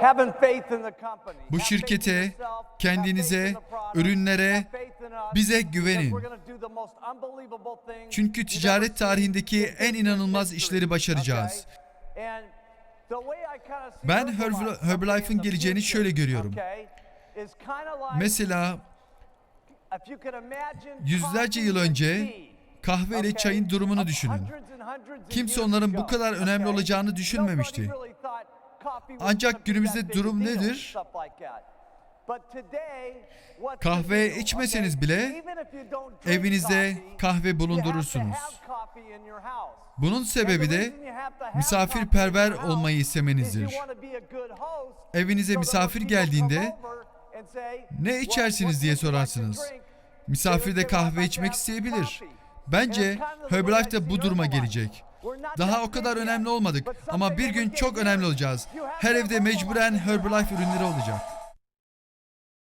Bu Have faith in şirkete, kendinize, ürünlere, bize güvenin. Çünkü ticaret tarihindeki in en inanılmaz işleri başaracağız. Ben Herbalife Herbal- someday Herbalife'in in the geleceğini şöyle görüyorum. Mesela yüzlerce yıl önce kahve ile çayın durumunu düşünün. Kimse onların bu kadar önemli olacağını düşünmemişti. Ancak günümüzde durum nedir? Kahve içmeseniz bile evinizde kahve bulundurursunuz. Bunun sebebi de misafirperver olmayı istemenizdir. Evinize misafir geldiğinde, "Ne "What- içersiniz?" diye sorarsınız. drink?" Misafir de kahve içmek isteyebilir. Bence Herbalife de bu duruma gelecek. Daha o kadar önemli olmadık ama bir gün çok önemli olacağız. Her evde mecburen Herbalife ürünleri olacak.